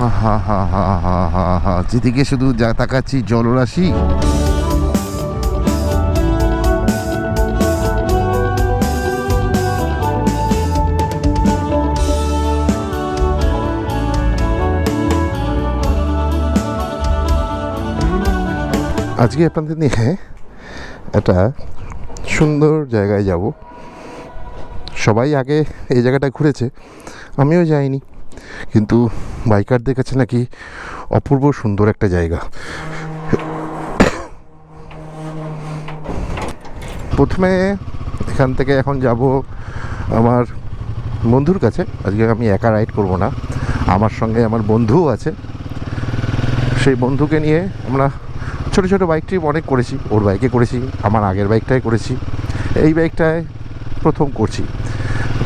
হা যেদিকে শুধু যা তাকাচ্ছি, জলরাশি। আজকে আপনাদের নিয়ে একটা সুন্দর জায়গায় যাব। সবাই আগে এই জায়গাটা ঘুরেছে, আমিও যাইনি। কিন্তু বাইকারদের কাছে নাকি অপূর্ব সুন্দর একটা জায়গা। প্রথমে এখান থেকে এখন যাব আমার বন্ধুর কাছে। আজকে আমি একা রাইড করব না। আমার সঙ্গে আমার বন্ধুও আছে। সেই বন্ধুকে নিয়ে আমরা ছোটো ছোটো বাইক ট্রিপ অনেক করেছি। ওর বাইকে করেছি, আমার আগের বাইকটাই করেছি। এই বাইকটায় প্রথম করছি।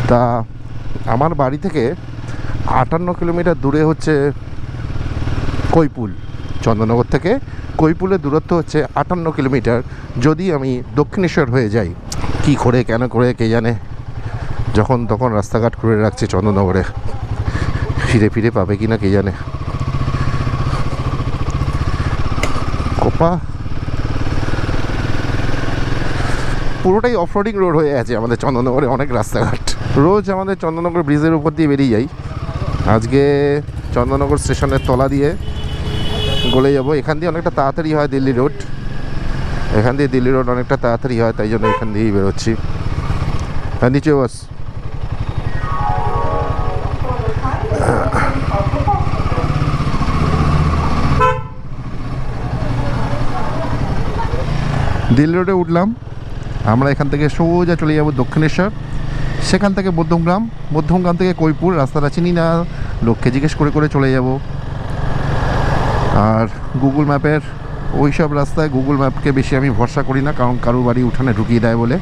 তা আমার বাড়ি থেকে আটান্ন কিলোমিটার দূরে হচ্ছে কৈপুল, চন্দননগর থেকে। কৈপুলের দূরত্ব হচ্ছে আটান্ন কিলোমিটার। যদি আমি দক্ষিণেশ্বর হয়ে যাই, কি করে, কেন করে, কে জানে? যখন তখন রাস্তাঘাট করে রাখছে চন্দননগরে। ফিরে ফিরে পাবে কি না কে জানে? কোপা। পুরোটাই অফরোডিং রোড হয়ে আছে আমাদের চন্দননগরে অনেক রাস্তাঘাট। রোজ আমাদের চন্দননগর ব্রিজের উপর দিয়ে বেরিয়ে যাই। আজকে চন্দননগর স্টেশনের তলা দিয়ে গলে যাব। এখান দিয়ে অনেকটা তাড়াতাড়ি হয় দিল্লি রোড। এখান দিয়ে দিল্লি রোড অনেকটা তাড়াতাড়ি হয়, তাই জন্য এখান দিয়েই বেরোচ্ছি। হ্যাঁ নিচে বাস। দিল্লি রোডে উঠলাম। আমরা এখান থেকে সোজা চলে যাব দক্ষিণেশ্বর। সেখান থেকে মধ্যমগ্রাম মধ্যমগ্রাম থেকে কৈপুর, রাস্তাটা চিনি না, লোককে জিজ্ঞেস করে করে চলে যাব। আর গুগল ম্যাপের ওই সব রাস্তায় গুগল ম্যাপকে বেশি আমি ভরসা করি না, কারণ কারোর বাড়ি উঠানে ঢুকিয়ে দেয় বলে।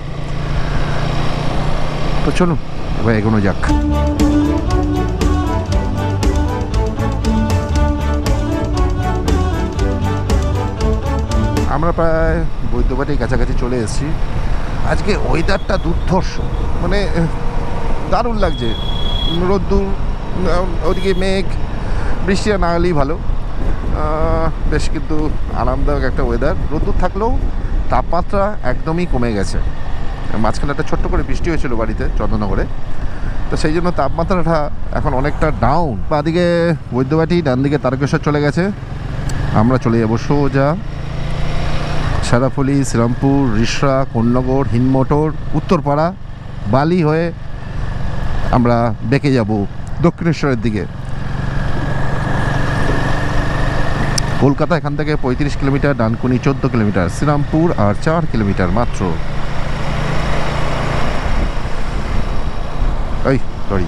তো চলুন, এবার এগোনো যাক। আমরা প্রায় বৈদ্যবাটির কাছাকাছি চলে এসেছি। আজকে ওয়েদারটা দুর্ধর্ষ। মানে দারুণ লাগছে। রোদ্দুর ওদিকে মেঘ, বৃষ্টি না হলেই ভালো। বেশ কিন্তু আরামদায়ক একটা ওয়েদার রোদ্দুর থাকলেও তাপমাত্রা একদমই কমে গেছে। মাঝখানে একটা ছোট্ট করে বৃষ্টি হয়েছিল বাড়িতে চন্দ্রনগরে তো সেই জন্য তাপমাত্রাটা এখন অনেকটা ডাউন বাদিকে বৈদ্যবাটি ডান দিকে তারকেশ্বর চলে গেছে। আমরা চলে যাব সোজা। সারাফলি শ্রীরামপুর, রিসরা, কোন্নগর হিনমোটর উত্তরপাড়া। বালি হয়ে আমরা বেঁকে যাব দক্ষিণেশ্বরের দিকে। কলকাতা এখান থেকে পঁয়ত্রিশ কিলোমিটার, ডানকুনি চোদ্দ কিলোমিটার, শ্রীরামপুর আর চার কিলোমিটার মাত্র। এই সরি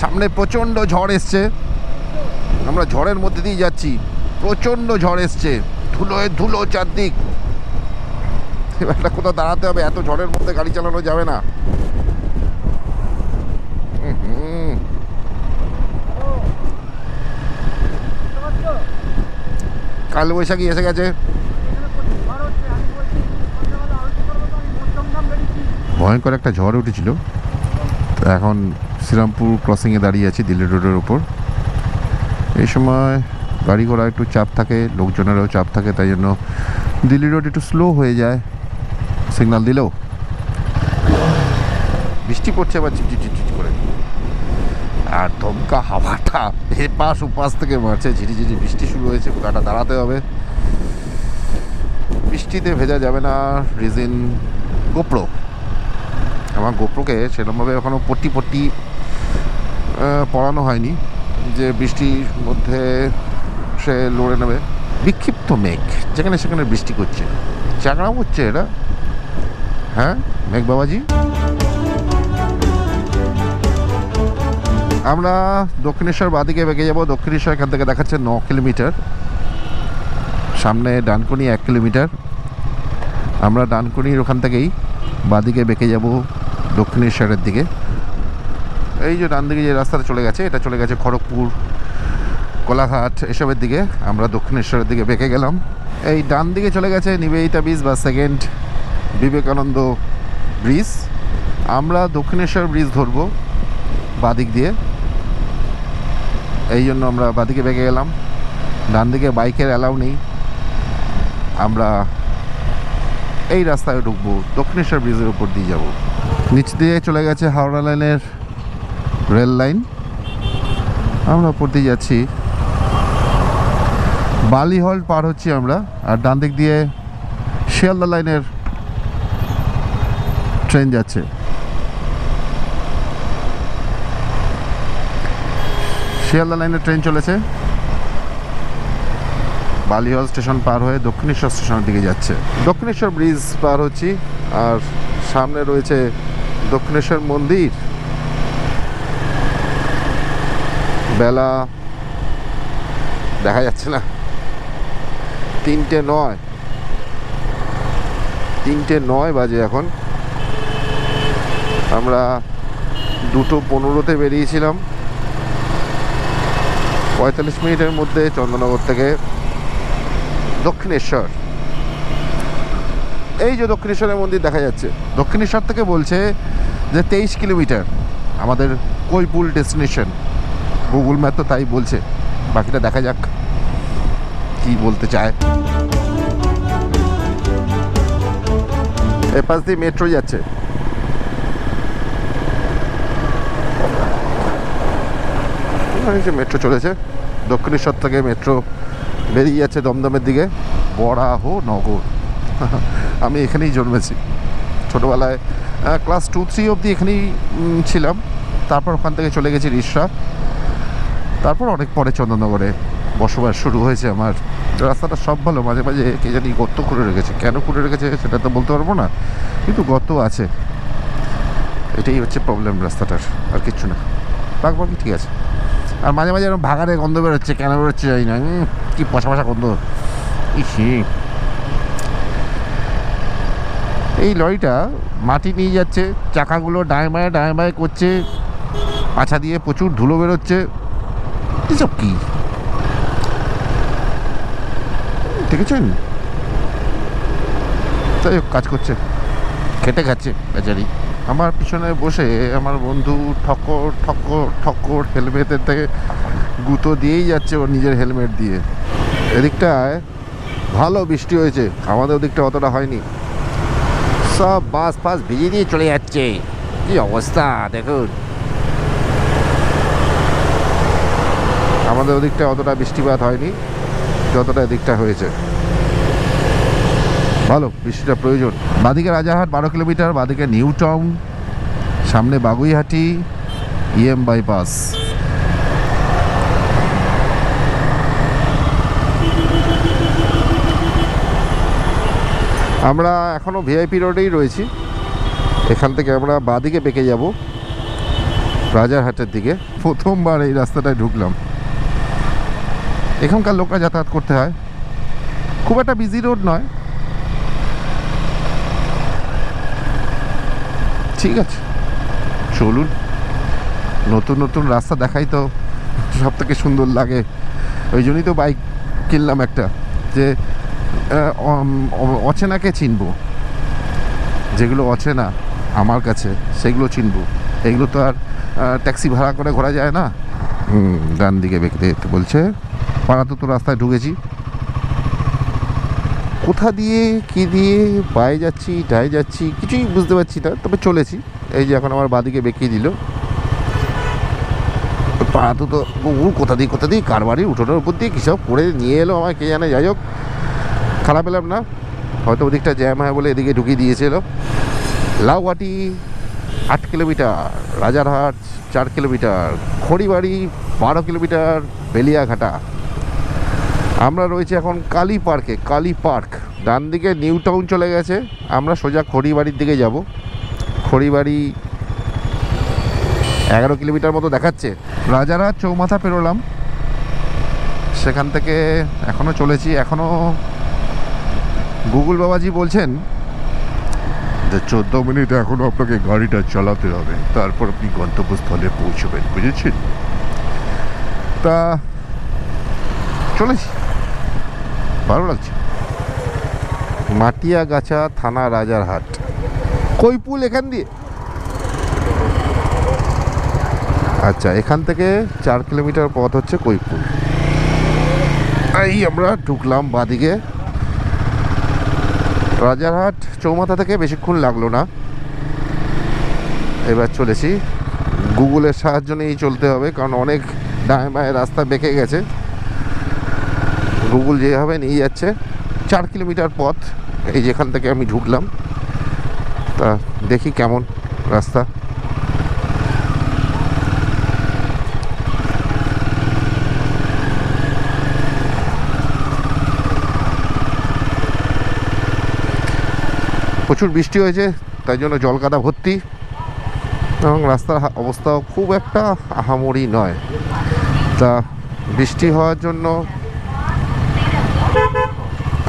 সামনে প্রচণ্ড ঝড় এসছে। আমরা ঝড়ের মধ্যে দিয়ে যাচ্ছি। প্রচণ্ড ঝড় এসছে। ধুলোয় ধুলো চারদিক। এবারটা কোথাও দাঁড়াতে হবে, এত ঝড়ের মধ্যে গাড়ি চালানো যাবে না। কাল বৈশাখী এসে গেছে। ভয়ঙ্কর একটা ঝড় উঠেছিল। এখন শ্রীরামপুর ক্রসিংয়ে দাঁড়িয়ে আছি, দিল্লি রোডের ওপর এই সময় গাড়ি ঘোড়া একটু চাপ থাকে, লোকজনেরও চাপ থাকে, তাই জন্য দিল্লি রোড একটু স্লো হয়ে যায়। সিগনাল দিলেও। বৃষ্টি পড়ছে আবার ঝিপঝিপ করে। আর দমকা হাওয়াটা এপাশ ওপাশ থেকে মারছে, ঝিরিঝিরি বৃষ্টি শুরু হয়েছে কোথাটা দাঁড়াতে হবে। বৃষ্টিতে ভেজা যাবে না রিজিন গোপ্রো আমার গোপ্রোকে সেরকমভাবে এখনও পট্টি পট্টি পড়ানো হয়নি। যে বৃষ্টির মধ্যে সে লড়ে নেবে। বিক্ষিপ্ত মেঘ, যেখানে সেখানে বৃষ্টি করছে। চাকরাও হচ্ছে এটা। হ্যাঁ মেঘ বাবাজি? আমরা দক্ষিণেশ্বর বাদিকে বেঁকে যাব। দক্ষিণেশ্বর এখান থেকে দেখাচ্ছে ন কিলোমিটার। সামনে ডানকুনি এক কিলোমিটার। আমরা ডানকুনির ওখান থেকেই বাদিকে বেঁকে যাব দক্ষিণেশ্বরের দিকে। এই যে ডান দিকে যে রাস্তাটা চলে গেছে, এটা চলে গেছে খড়গপুর, কোলাঘাট, এসবের দিকে। আমরা দক্ষিণেশ্বরের দিকে বেঁকে গেলাম। এই ডান দিকে চলে গেছে নিবেদিতা ব্রিজ বা সেকেন্ড বিবেকানন্দ ব্রিজ। আমরা দক্ষিণেশ্বর ব্রিজ ধরবো বাদিক দিয়ে। এই জন্য আমরা বাদিকে বেঁকে গেলাম। ডান দিকে বাইকের অ্যালাউ নেই। আমরা এই রাস্তায় ঢুকবো, দক্ষিণেশ্বর ব্রিজের উপর দিয়ে যাব। নিচ দিয়ে চলে গেছে হাওড়া লাইনের রেল লাইন। আমরা উপর দিয়ে যাচ্ছি। বালি হল্ট পার হচ্ছি আমরা, আর ডান দিক দিয়ে শিয়ালদা লাইনের ট্রেন যাচ্ছে। শিয়ালদা লাইনের ট্রেন চলেছে। বালিহল স্টেশন পার হয়ে দক্ষিণেশ্বর স্টেশনের দিকে যাচ্ছে। দক্ষিণেশ্বর ব্রিজ পার হচ্ছি, আর সামনে রয়েছে দক্ষিণেশ্বর মন্দির। বেলা দেখা যাচ্ছে না। তিনটে নয়। তিনটে নয় বাজে এখন। আমরা দুটো পনেরোতে বেরিয়েছিলাম। পঁয়তাল্লিশ মিনিটের মধ্যে চন্দননগর থেকে দক্ষিণেশ্বর। এই যে দক্ষিণেশ্বরের মন্দির দেখা যাচ্ছে। দক্ষিণেশ্বর থেকে বলছে যে তেইশ কিলোমিটার আমাদের কৈপুল ডেস্টিনেশন। গুগল ম্যাপ তো তাই বলছে। বাকিটা দেখা যাক কি বলতে চায়। এ পাশ দিয়ে মেট্রো যাচ্ছে। মেট্রো চলেছে। দক্ষিণেশ্বর থেকে মেট্রো বেরিয়ে যাচ্ছে দমদমের দিকে। বরাহ নগর আমি এখানেই জন্মেছি। ছোটোবেলায় ক্লাস টু থ্রি অবধি এখানেই ছিলাম। তারপর ওখান থেকে চলে গেছি রিসরা। তারপর অনেক পরে চন্দননগরে বসবাস শুরু হয়েছে আমার। রাস্তাটা সব ভালো, মাঝে মাঝে কে জানি গর্ত করে রেখেছে। কেন করে রেখেছে সেটা তো বলতে পারব না, কিন্তু গর্ত আছে। এটাই হচ্ছে প্রবলেম রাস্তাটার, আর কিচ্ছু না। বাকি ঠিক আছে। আর মাঝে মাঝে এরকম ভাগারে গন্ধ বেরোচ্ছে, কেন বেরোচ্ছে জানি না কি পশা পশা গন্ধ। ইসি এই লরিটা মাটি নিয়ে যাচ্ছে, চাকাগুলো ডায় বায়ে ডায় বায়ে করছে পাছা দিয়ে প্রচুর ধুলো বেরোচ্ছে। এসব কি? দেখেছেন? তাই হোক, কাজ করছে। খেটে খাচ্ছে বেচারি। আমার পিছনে বসে আমার বন্ধু ঠক্কর ঠক্কর ঠক্কর হেলমেটের থেকে গুঁতো দিয়েই যাচ্ছে ওর নিজের হেলমেট দিয়ে। এদিকটায় ভালো বৃষ্টি হয়েছে। আমাদের ওদিকটা অতটা হয়নি। সব বাস ফাস ভিজিয়ে দিয়ে চলে যাচ্ছে। কি অবস্থা? দেখুন। আমাদের ওদিকটা অতটা বৃষ্টিপাত হয়নি, যতটা এদিকটা হয়েছে। ভালো, বৃষ্টিটা প্রয়োজন। বাদিকে রাজারহাট বারো কিলোমিটার, বাদিকে নিউ টাউন, সামনে বাগুইহাটি, ইএম বাইপাস। আমরা এখনও ভিআইপি রোডেই রয়েছি। এখান থেকে আমরা বাদিকে বেঁকে যাব, রাজারহাটের দিকে। প্রথমবার এই রাস্তাটায় ঢুকলাম। এখানকার লোকরা যাতায়াত করতে হয়। খুব একটা বিজি রোড নয়। ঠিক আছে। চলুন। নতুন নতুন রাস্তা দেখাই তো সব থেকে সুন্দর লাগে। ওই জন্যই তো বাইক কিনলাম একটা, যে অচেনাকে চিনব। যেগুলো অচেনা আমার কাছে, সেগুলো চিনব। এগুলো তো আর ট্যাক্সি ভাড়া করে ঘোরা যায় না। ডান দিকে বেঁকে বলছে। পাড়াতে রাস্তায় ঢুকেছি। কোথা দিয়ে, কি দিয়ে, পায়ে যাচ্ছি ডায়ে যাচ্ছি, কিছুই বুঝতে পারছি না, তবে চলেছি। এই যে এখন আমার বাদিকে বেঁকিয়ে দিল। পাড়াতে তো, ও কোথা দিয়ে কোথা দিয়ে, কার বাড়ি, উঠোনের উপর দিয়ে কিসব করে নিয়ে এলো আমায়, কে জানে, যাই হোক, খারাপ পেলাম না। হয়তো ওদিকটা জ্যাম হয় বলে এদিকে ঢুকিয়ে দিয়েছিল লাউহাটি, আট কিলোমিটার, রাজারহাট, চার কিলোমিটার, খড়িবাড়ি, বারো কিলোমিটার, বেলিয়াঘাটা। আমরা রয়েছি এখন কালী পার্কে, কালী পার্ক। ডান দিকে নিউ টাউন চলে গেছে। আমরা সোজা খড়িবাড়ির দিকে যাব। খড়িবাড়ি এগারো কিলোমিটার মতো দেখাচ্ছে। রাজারা চৌমাথা পেরোলাম। সেখান থেকে এখনও চলেছি। এখনও গুগল বাবাজি বলছেন যে চোদ্দ মিনিট এখনও আপনাকে গাড়িটা চালাতে হবে। তারপর আপনি গন্তব্যস্থলে পৌঁছবেন, বুঝেছেন? তা চলেছি। ভালো লাগছে? মাটিয়াগাছা থানা রাজারহাট। কৈপুল এখান দিয়ে? আচ্ছা এখান থেকে চার কিলোমিটার পথ হচ্ছে কৈপুল এই আমরা ঢুকলাম বাদিকে। রাজারহাট চৌমাথা থেকে বেশিক্ষণ লাগল না। এবার চলেছি। গুগলের সাহায্য নিয়েই চলতে হবে, কারণ অনেক ডায় বায়ে রাস্তা বেঁকে গেছে। গুগল যেভাবে নিয়ে যাচ্ছে। চার কিলোমিটার পথ, এই যেখান থেকে আমি ঢুকলাম। তা দেখি কেমন রাস্তা। প্রচুর বৃষ্টি হয়েছে, তাই জন্য জলকাদা ভর্তি। এবং রাস্তার অবস্থাও খুব একটা আহামরি নয়। তা বৃষ্টি হওয়ার জন্য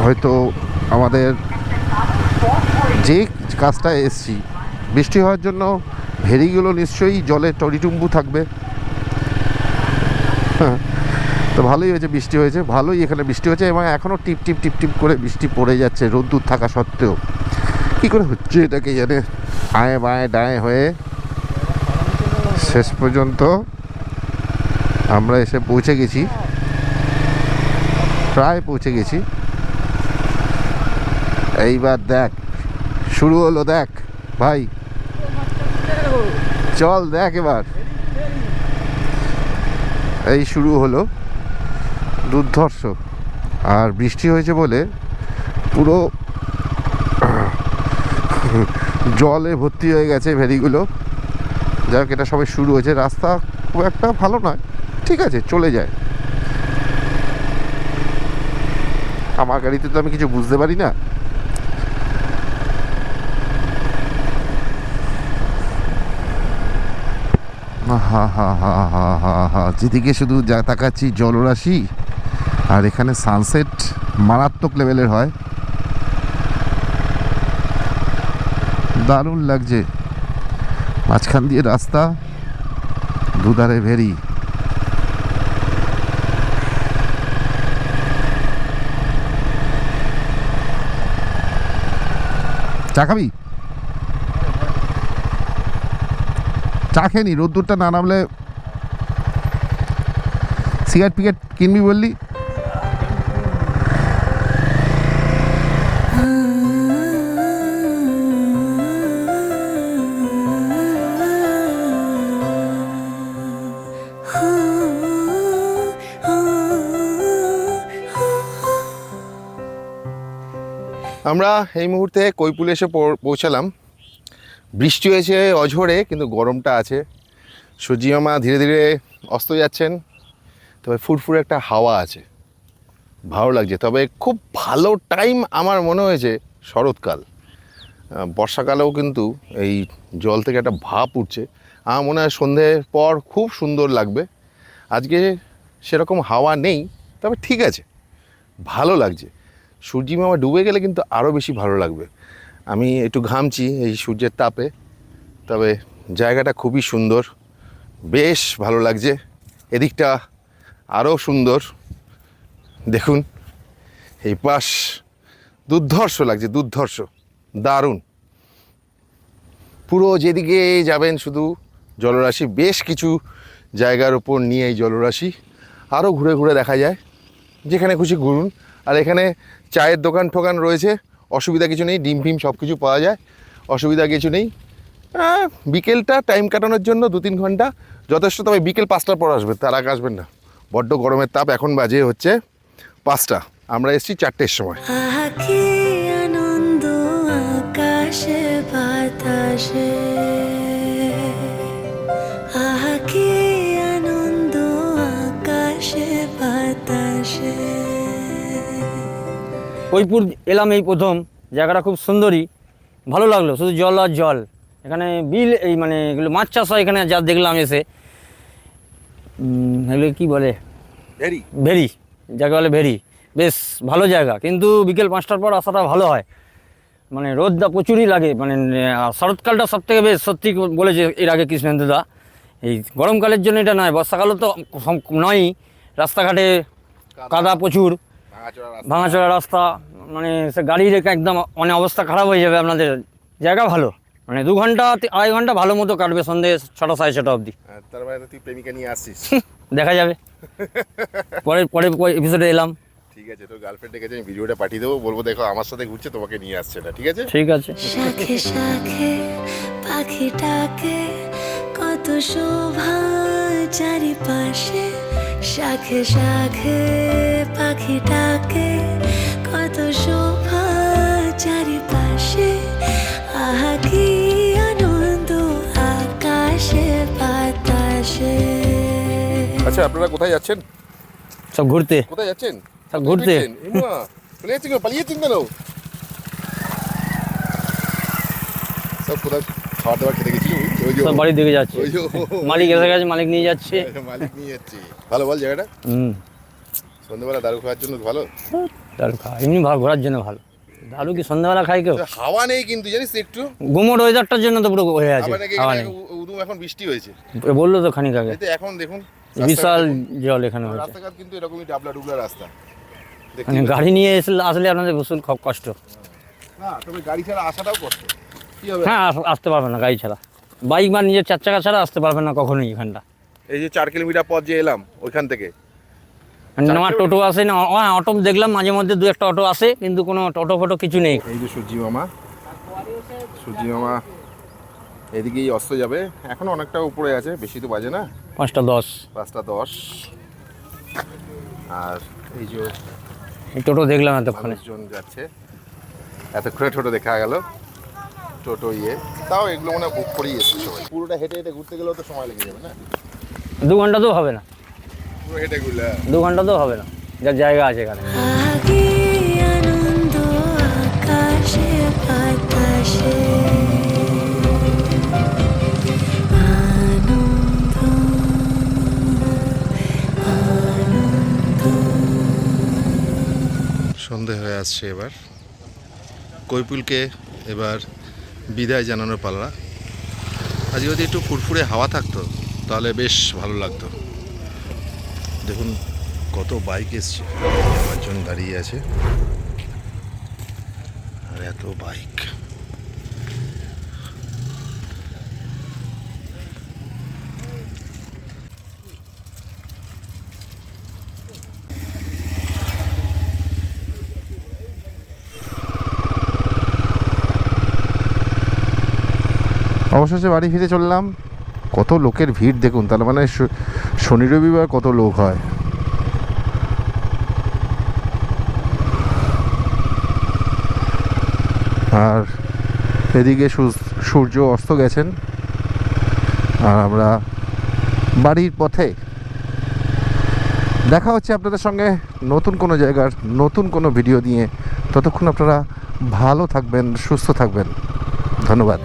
হয়তো আমাদের যে কাজটা এসছি বৃষ্টি হওয়ার জন্য ভেরিগুলো নিশ্চয়ই জলে টরিটুম্বু থাকবে। হ্যাঁ, তো ভালোই হয়েছে বৃষ্টি হয়েছে ভালোই এখানে বৃষ্টি হয়েছে এবং এখনও টিপ টিপ টিপ টিপ করে বৃষ্টি পড়ে যাচ্ছে রোদ্দুর থাকা সত্ত্বেও। কী করে হচ্ছে এটাকে জানে? আয়ে বায়ে ডায়ে হয়ে শেষ পর্যন্ত আমরা এসে পৌঁছে গেছি। প্রায় পৌঁছে গেছি। এইবার দেখ, শুরু হলো দেখ, ভাই। চল দেখ এবার। এই শুরু হলো দুর্ধর্ষ। আর বৃষ্টি হয়েছে বলে পুরো জলে ভর্তি হয়ে গেছে ভেরিগুলো যাই হোক, এটা সবাই শুরু হয়েছে। রাস্তা খুব একটা ভালো নয়। ঠিক আছে, চলে যায়। আমার গাড়িতে তো আমি কিছু বুঝতে পারি না। হা হা হা হা হা হা। যেদিকে শুধু যা তাকাচ্ছি, জলরাশি। আর এখানে সানসেট মারাত্মক লেভেলের হয়। দারুণ লাগছে। মাঝখান দিয়ে রাস্তা, দুধারে ভেরি চা খাবি? চা খেয়ে নি? রোদ্দুরটা না নামলে সিগারেট পিকেট কিনবি বললি? আমরা এই মুহূর্তে কৈপুলে এসে পৌঁছালাম। বৃষ্টি হয়েছে অঝরে, কিন্তু গরমটা আছে। সূর্যি মামা ধীরে ধীরে অস্ত যাচ্ছেন, তবে ফুরফুরে একটা হাওয়া আছে। ভালো লাগছে, তবে খুব ভালো টাইম আমার মনে হয়েছে শরৎকাল। বর্ষাকালেও কিন্তু এই জল থেকে একটা ভাপ উঠছে। আমার মনে হয় সন্ধ্যের পর খুব সুন্দর লাগবে। আজকে সেরকম হাওয়া নেই, তবে ঠিক আছে, ভালো লাগছে। সূর্যি মামা ডুবে গেলে কিন্তু আরও বেশি ভালো লাগবে। আমি একটু ঘামছি এই সূর্যের তাপে, তবে জায়গাটা খুবই সুন্দর। বেশ ভালো লাগছে। এদিকটা আরও সুন্দর। দেখুন, এই পাশ দুর্ধর্ষ লাগছে, দুর্ধর্ষ। দারুণ। পুরো যেদিকে যাবেন শুধু জলরাশি, বেশ কিছু জায়গার ওপর নিয়ে এই জলরাশি আরও ঘুরে ঘুরে দেখা যায়। যেখানে খুশি ঘুরুন। আর এখানে চায়ের দোকান ঠোকান রয়েছে। অসুবিধা কিছু নেই, ডিম ফিম সব কিছু পাওয়া যায়, অসুবিধা কিছু নেই। বিকেলটা টাইম কাটানোর জন্য দু তিন ঘণ্টা, যথেষ্ট তবে বিকেল পাঁচটার পর আসবে, তার আগে আসবেন না। বড্ড গরমের তাপ, এখন বাজে হচ্ছে পাঁচটা, আমরা এসেছি চারটের সময়। আনন্দ আকাশে, বাতাসে। আনন্দ আকাশে, বাতাসে। কৈপুর এলাম এই প্রথম। জায়গাটা খুব সুন্দরী। ভালো লাগল শুধু জল আর জল। এখানে বিল এই মানে এগুলো মাছ চাষ হয় এখানে যা দেখলাম এসে। এগুলো কী বলে? ভেরি ভেরি যাকে বলে ভেরি বেশ ভালো জায়গা। কিন্তু বিকেল পাঁচটার পর আসাটা ভালো হয়। মানে রোদটা প্রচুরই লাগে। মানে শরৎকালটা সব থেকে বেশ সত্যি বলেছে এর আগে কৃষ্ণেন্দুদা এই গরমকালের জন্য এটা নয় বর্ষাকালও তো নয়ই। রাস্তাঘাটে কাদা প্রচুর। ভাঙাচোরা রাস্তা। মানে সে গাড়ি রেখে একদম মানে অবস্থা খারাপ হয়ে যাবে আপনাদের। জায়গা ভালো মানে দু ঘণ্টা আড়াই ঘণ্টা ভালো মতো কাটবে সন্ধে ছটা সাড়ে ছটা অবধি। হ্যাঁ, তার মানে তুই প্রেমিকা নিয়ে আসছিস। দেখা যাবে। পরে পরে এপিসোডে এলাম। ঠিক আছে তোর গার্লফ্রেন্ড ডেকেছে আমি ভিডিওটা পাঠিয়ে দেবো বলব দেখো আমার সাথে ঘুরছে তোমাকে নিয়ে আসছে না ঠিক আছে? ঠিক আছে। শাখে শাখে পাখি ডাকে কত শোভা চারিপাশে শাখে শাখে পাখি ডাকে কত শোভা চারিপাশে। আহা কি আনন্দ আকাশে বাতাসে। আচ্ছা আপনারা কোথায় যাচ্ছেন? সব ঘুরতে। কোথায় যাচ্ছেন? সব ঘুরতে। চলে যাচ্ছেন কেন? পালিয়েছেন কেন? সব কোথায় খাওয়া দাওয়া খেতে যে সব বাড়ির দিকে যাচ্ছে। মালিক এসে গেছে মালিক নিয়ে যাচ্ছে। মালিক নিয়ে যাচ্ছি। ভালো বল জায়গাটা? হুম। সন্ধ্যেবেলা দারু খাওয়ার জন্য ভালো? দারু খাওয়া এমনি ভালো ঘোরার জন্য ভালো। দারু কি সন্ধ্যাবেলা খাই কেউ? হাওয়া নেই কিন্তু জানিস একটু? গুমোট ওয়েদারটার জন্য তো পুরো হয়ে আছে হাওয়া নেই। উদুম এখন বৃষ্টি হয়েছে। বলল তো খানিক আগে। এখন দেখুন বিশাল জল এখানে হয়েছে। রাস্তাঘাট কিন্তু এরকমই ডাবলা ডুবলা রাস্তা মানে গাড়ি নিয়ে এসে আসলে আপনাদের ভীষণ খুব কষ্ট। না তবে গাড়ি ছাড়া আসাটাও কষ্ট। কি হবে? হ্যাঁ আস- আসতে পারবে না গাড়ি ছাড়া। বাইক বা নিজের চার চাকা ছাড়া আসতে পারবে না কখনোই এখানটা। এই যে চার কিলোমিটার পথ যে এলাম ওইখান থেকে? মানে আমার টোটো আসে না হ্যাঁ অটো দেখলাম মাঝে মধ্যে দু একটা অটো আসে কিন্তু কোনো টোটো ফটো কিছু নেই। এই যে সূর্যি মামা সূর্যি মামা এদিকেই অস্ত যাবে। এখন অনেকটা উপরে আছে বেশি তো বাজে না? পাঁচটা দশ। পাঁচটা দশ। আর এই যে এই টোটো দেখলাম এতক্ষণে। মানুষজন যাচ্ছে। এতক্ষণে টোটো দেখা গেল। টোটো ইয়ে। তাও এগুলো মনে হয় বুক করেই এসছে সবাই। পুরোটা হেঁটে হেঁটে ঘুরতে গেলেও তো সময় লেগে যাবে না? দু ঘন্টাতেও হবে না। পুরো হেঁটে ঘুরলে দু ঘন্টাতেও হবে না। যার জায়গা আছে এখানে। সন্ধে হয়ে আসছে এবার। কৈপুলকে এবার বিদায় জানানোর পালা আজ যদি একটু ফুরফুরে হাওয়া থাকতো, তাহলে বেশ ভালো লাগতো। দেখুন, কত বাইক এসছে। পাঁচজন দাঁড়িয়ে আছে। আর এত বাইক। অবশেষে বাড়ি ফিরে চললাম। কত লোকের ভিড় দেখুন তাহলে মানে শনি রবিবার কত লোক হয়। আর এদিকে সূর্য অস্ত গেছেন। আর আমরা বাড়ির পথে। দেখা হচ্ছে আপনাদের সঙ্গে নতুন কোনো জায়গার নতুন কোনো ভিডিও নিয়ে। ততক্ষণ আপনারা ভালো থাকবেন, সুস্থ থাকবেন। ধন্যবাদ।